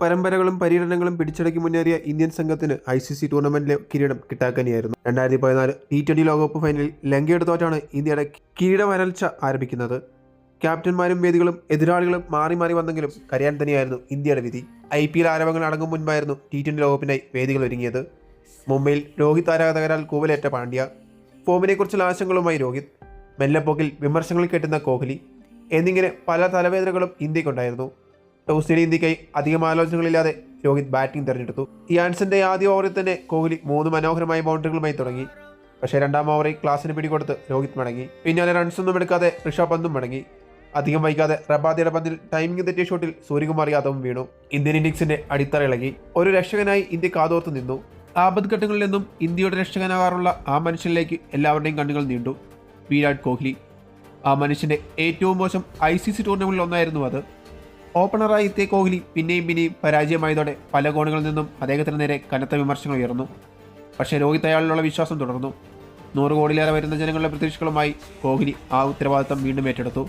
പരമ്പരകളും പര്യടനങ്ങളും പിടിച്ചടക്കി മുന്നേറിയ ഇന്ത്യൻ സംഘത്തിന് ഐ സി സി ടൂർണമെന്റിലെ കിരീടം കിട്ടാക്കനിയായിരുന്നു. രണ്ടായിരത്തി പതിനാല് ടി ട്വന്റി ലോകകപ്പ് ഫൈനലിൽ ലങ്കയുടെ തോറ്റാണ് ഇന്ത്യയുടെ കിരീട വരൾച്ച ആരംഭിക്കുന്നത്. ക്യാപ്റ്റന്മാരും വേദികളും എതിരാളികളും മാറി മാറി വന്നെങ്കിലും കരയാൻ തന്നെയായിരുന്നു ഇന്ത്യയുടെ വിധി. ഐ പി എൽ ആരവങ്ങൾ അടങ്ങും മുൻപായിരുന്നു ടി ട്വന്റി ലോകകപ്പിനായി വേദികൾ ഒരുങ്ങിയത്. മുംബൈയിൽ രോഹിത് ആരാധകരാൽ കൂവലേറ്റ പാണ്ഡ്യ. ഫോമിനെക്കുറിച്ചുള്ള ആശങ്കകളുമായി രോഹിത്. മെല്ലപ്പോക്കിൽ വിമർശങ്ങൾ കേട്ടുന്ന കോഹ്ലി. എന്നിങ്ങനെ പല തലവേദനകളും ഇന്ത്യക്കുണ്ടായിരുന്നു. ടോസ് ഇന്ത്യക്കായി അധികം ആലോചനകളില്ലാതെ രോഹിത് ബാറ്റിംഗ് തെരഞ്ഞെടുത്തു. യാൻസന്റെ ആദ്യ ഓവറിൽ തന്നെ കോഹ്ലി മൂന്ന് മനോഹരമായ ബൗണ്ടറികളുമായി തുടങ്ങി. പക്ഷേ രണ്ടാം ഓവറിൽ ക്ലാസിന് പിടികൊടുത്ത് രോഹിത് മടങ്ങി. പിന്നാലെ റൺസൊന്നും എടുക്കാതെ ഋഷഭ് പന്തും മടങ്ങി. അധികം വൈകാതെ റബാദിയുടെ പന്തിൽ ടൈമിംഗ് തെറ്റിയ ഷോട്ടിൽ സൂര്യകുമാർ യാദവും വീണു. ഇന്ത്യൻ ഇന്നിംഗ്സിന്റെ അടിത്തറ ഇളകി. ഒരു രക്ഷകനായി ഇന്ത്യ കാതോർത്ത് നിന്നു. ആപത് ഘട്ടങ്ങളിൽ നിന്നും ഇന്ത്യയുടെ രക്ഷകനാകാറുള്ള ആ മനുഷ്യനിലേക്ക് എല്ലാവരുടെയും കണ്ണുകൾ നീണ്ടു. വിരാട് കോഹ്ലി. ആ മനുഷ്യന്റെ ഏറ്റവും മോശം ഐ സി സി ടൂർണമെന്റിൽ ഒന്നായിരുന്നു അത്. ഓപ്പണറായി എത്തിയ കോഹ്ലി പിന്നെയും പിന്നെയും പരാജയമായതോടെ പല കോണുകളിൽ നിന്നും അദ്ദേഹത്തിന് നേരെ കനത്ത വിമർശനങ്ങൾ ഉയർന്നു. പക്ഷേ രോഹിത് അയാളിലുള്ള വിശ്വാസം തുടർന്നു. നൂറ് കോടിയിലേറെ വരുന്ന ജനങ്ങളുടെ പ്രതീക്ഷകളുമായി കോഹ്ലി ആ ഉത്തരവാദിത്തം വീണ്ടും ഏറ്റെടുത്തു.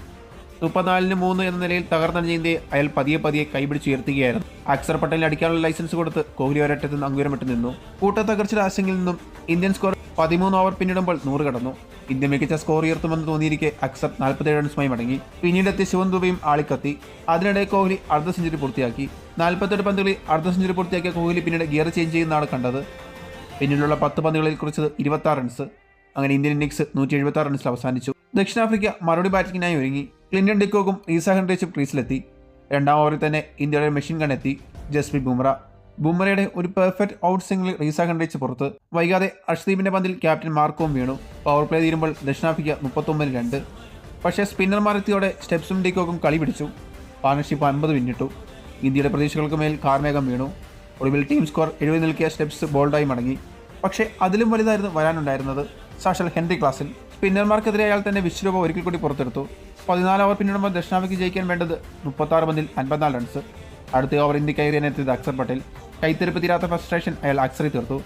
മുപ്പത്തിനാലിന് മൂന്ന് എന്ന നിലയിൽ തകർന്നടിഞ്ഞ ഇന്ത്യയെ അയാൾ പതിയെ പതിയെ കൈപിടിച്ചുയർത്തുകയായിരുന്നു. അക്സർ പട്ടേലിന് അടിക്കാനുള്ള ലൈസൻസ് കൊടുത്ത് കോഹ്ലി ഒരറ്റത്ത് നിന്ന് അങ്കുരമിട്ട് നിന്നു. കൂട്ടത്തകർച്ചയുടെ ആശങ്കയിൽ നിന്നും ഇന്ത്യൻ സ്കോർ പതിമൂന്ന് ഓവർ പിന്നിടുമ്പോൾ നൂറ് കടന്നു. ഇന്ത്യ മികച്ച സ്കോർ ഉയർത്തുമെന്ന് തോന്നിയിരിക്കെ അക്സർ നാൽപ്പത്തേഴ് റൺസുമായി മടങ്ങി. പിന്നീടെത്തിയ ശിവൻ ദുബയും ആളിക്കത്തി. അതിനിടെ കോഹ്ലി അർദ്ധ സെഞ്ചുറി പൂർത്തിയാക്കി. നാൽപ്പത്തെട്ട് പന്തുകളിൽ അർദ്ധ സെഞ്ചുറി പൂർത്തിയാക്കിയ കോഹ്ലി പിന്നീട് ഗിയർ ചേഞ്ച് ചെയ്യുന്നതാണ് കണ്ടത്. പിന്നിലുള്ള പത്ത് പന്തുകളിൽ കുറിച്ചത് ഇരുപത്തി റൺസ് അങ്ങനെ ഇന്ത്യൻ ഇന്നിംഗ്സ് നൂറ്റി എഴുപത്തി ആറ് റൺസിൽ അവസാനിച്ചു. ദക്ഷിണാഫ്രിക്ക മറുപടി ബാറ്റിംഗിനായി ഒരുങ്ങി. ക്ലിൻഡൻ ഡിക്കോക്കും ഈസ ഹെൻറിച്ചും ക്രീസിലെത്തി രണ്ടാം ഓവറിൽ തന്നെ ഇന്ത്യയുടെ മെഷീൻ ഗൺ എത്തി. ജസ്പ്രീത് ബുംറ. ബുംറയുടെ ഒരു പെർഫെക്റ്റ് ഔട്ട് സിംഗിൾ റീസ ഖണ്ഡിച്ച് പുറത്ത് വൈകാതെ അഷ്ദീപിന്റെ പന്തിൽ ക്യാപ്റ്റൻ മാർക്കോം വീണു. പവർ പ്ലേ തീരുമ്പോൾ ദക്ഷിണാഫ്രിക്ക മുപ്പത്തൊമ്പതിന് രണ്ട്. പക്ഷേ സ്പിന്നർമാരെത്തിയോടെ സ്റ്റെപ്സും ഡിക്കോക്കും കളി പിടിച്ചു. പാർട്ണർഷിപ്പ് അൻപത് പിന്നിട്ടു. ഇന്ത്യയുടെ പ്രതീക്ഷകൾക്ക് മേൽ കാർമേഘം വീണു. ഒടുവിൽ ടീം സ്കോർ എഴുപത് നിൽക്കിയ സ്റ്റെപ്സ് ബോൾഡായി മടങ്ങി. പക്ഷേ അതിലും വലുതായിരുന്നു വരാനുണ്ടായിരുന്നത് സാഷൽ ഹെൻറി ക്ലാസിൽ. സ്പിന്നർമാർക്കെതിരെ അയാൾ തന്നെ വിശ്വരൂപ ഒരിക്കൽ കൂടി പുറത്തെടുത്തു. പതിനാല് ഓവർ പിന്നിടുമ്പോൾ ദക്ഷിണാഫ്രിക്ക ജയിക്കാൻ വേണ്ടത് മുപ്പത്താറ് പന്തിൽ അൻപത്തിനാല് റൺസ് അടുത്ത ഓവർ ഇന്ത്യ കയറിയാനെത്തിയത് അക്സർ പട്ടേൽ. കൈത്തെരുപ്പ് തീരാത്ത ഫസ്ട്രേഷൻ അയാൾ അക്സറി തീർത്തു.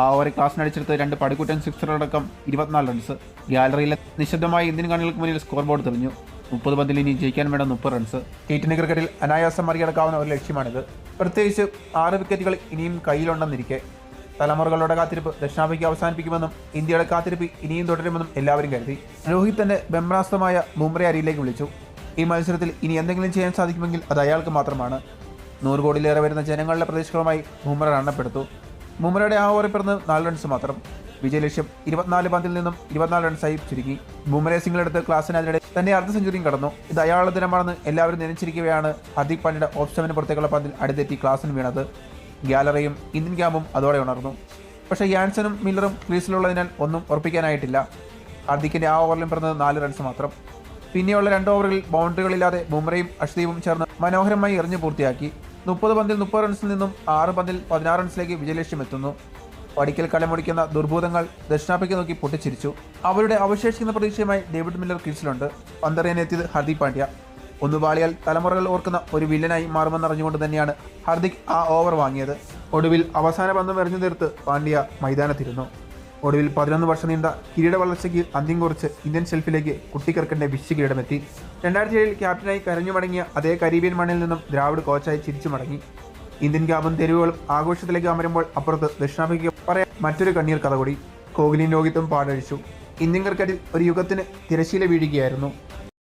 ആ ഓവർ ക്ലാസ്സിനടിച്ചെടുത്ത് രണ്ട് പടുകൂറ്റൻ സിക്സറടക്കം ഇരുപത്തിനാല് റൺസ് ഗാലറിയിലെ നിശബ്ദമായ ഇന്ത്യൻ കണ്ണുകൾക്ക് മുന്നിൽ സ്കോർ ബോർഡ് തെളിഞ്ഞു മുപ്പത് പന്തിൽ ഇനി ജയിക്കാൻ വേണ്ട മുപ്പത് റൺസ് ടി ട്വന്റി ക്രിക്കറ്റിൽ അനായാസം മറികടക്കാവുന്ന ഒരു ലക്ഷ്യമാണിത്. പ്രത്യേകിച്ച് ആറ് വിക്കറ്റുകൾ ഇനിയും കയ്യിലുണ്ടെന്നിരിക്കെ. തലമുറകളുടെ കാത്തിരിപ്പ് ദക്ഷിണാഫ്രിക്ക അവസാനിപ്പിക്കുമെന്നും ഇന്ത്യയുടെ കാത്തിരിപ്പ് ഇനിയും തുടരുമെന്നും എല്ലാവരും കരുതി. രോഹിത് തന്റെ ബ്രഹ്മാസ്ത്രമായ മുംബ്രെ അരിയിലേക്ക് വിളിച്ചു. ഈ മത്സരത്തിൽ ഇനി എന്തെങ്കിലും ചെയ്യാൻ സാധിക്കുമെങ്കിൽ അത് അയാൾക്ക് മാത്രമാണ്. നൂറ് കോടിയിലേറെ വരുന്ന ജനങ്ങളുടെ പ്രതീക്ഷകളുമായി ബുംറ റണ്ണപ്പെടുത്തു ബുംറയുടെ ആ ഓവറിൽ പിറന്ന് നാല് റൺസ് മാത്രം. വിജയലക്ഷ്യം ഇരുപത്തിനാല് പന്തിൽ നിന്നും ഇരുപത്തിനാല് റൺസായി ചുരുക്കി ബുംറയെ സിംഗിൾ എടുത്ത് ക്ലാസ്സിന് അതിനിടെ തന്റെ അർദ്ധ സെഞ്ചുറിയും കടന്നു. ഇത് അയാളുടെ ദിനമാണെന്ന് എല്ലാവരും നിലച്ചിരിക്കുകയാണ് ഹർദിക് പാണ്ഡ്യയുടെ ഓഫ് സെവന് പുറത്തേക്കുള്ള പന്തിൽ അടിതെറ്റി ക്ലാസ്സിന് വീണത്. ഗ്യാലറിയും ഇന്ത്യൻ ക്യാമ്പും അതോടെ ഉണർന്നു. പക്ഷേ യാൻസനും മില്ലറും ക്രീസിലുള്ളതിനാൽ ഒന്നും ഉറപ്പിക്കാനായിട്ടില്ല. ഹർദിക്കിന്റെ ആ ഓവറിലും പിറന്നത് നാല് റൺസ് മാത്രം. പിന്നെയുള്ള രണ്ട് ഓവറുകളിൽ ബൗണ്ടറികളില്ലാതെ ബുംറയും അഷ്ദീപും ചേർന്ന് മനോഹരമായി എറിഞ്ഞു പൂർത്തിയാക്കി. മുപ്പത് പന്തിൽ മുപ്പത് റൺസിൽ നിന്നും ആറ് പന്തിൽ പതിനാറ് റൺസിലേക്ക് വിജയലക്ഷ്യം എത്തുന്നു. പടിക്കൽ കളമൊടിക്കുന്ന ദുർഭൂതങ്ങൾ ദക്ഷിണാഫ്രിക്ക നോക്കി പൊട്ടിച്ചിരിച്ചു. അവരുടെ അവശേഷിക്കുന്ന പ്രതീക്ഷയുമായി ഡേവിഡ് മില്ലർ ക്രീസിലുണ്ട്. പന്തറിയാനെത്തിയത് ഹർദിക് പാണ്ഡ്യ. ഒന്ന് പാളിയാൽ തലമുറകൾ ഓർക്കുന്ന ഒരു വില്ലനായി മാറുമെന്നറിഞ്ഞുകൊണ്ട് തന്നെയാണ് ഹർദിക് ആ ഓവർ വാങ്ങിയത്. ഒടുവിൽ അവസാന പന്തം എറിഞ്ഞു തീർത്ത് പാണ്ഡ്യ മൈതാനത്തിരുന്നു. ഒടുവിൽ പതിനൊന്ന് വർഷം നീണ്ട കിരീട വളർച്ചയ്ക്ക് അന്ത്യം കുറിച്ച് ഇന്ത്യൻ ഷെൽഫിലേക്ക് കുട്ടിക്കർക്കന്റെ വിശ്വ കിരീടമെത്തി രണ്ടായിരത്തി ഏഴിൽ ക്യാപ്റ്റനായി കരഞ്ഞു മടങ്ങിയ അതേ കരീബിയൻ മണ്ണിൽ നിന്നും ദ്രാവിഡ് കോച്ചായി ചിരിച്ചു മടങ്ങി. ഇന്ത്യൻ ക്യാബും തെരുവുകളും ആഘോഷത്തിലേക്ക് അമരുമ്പോൾ അപ്പുറത്ത് ദക്ഷിണാഫ്രിക്ക പറയാൻ മറ്റൊരു കണ്ണീർ കഥ കൂടി കോഹ്ലിയും രോഹിത്തും പാടഴിച്ചു. ഇന്ത്യൻ ക്രിക്കറ്റിൽ ഒരു യുഗത്തിന് തിരശീല വീഴുകയായിരുന്നു.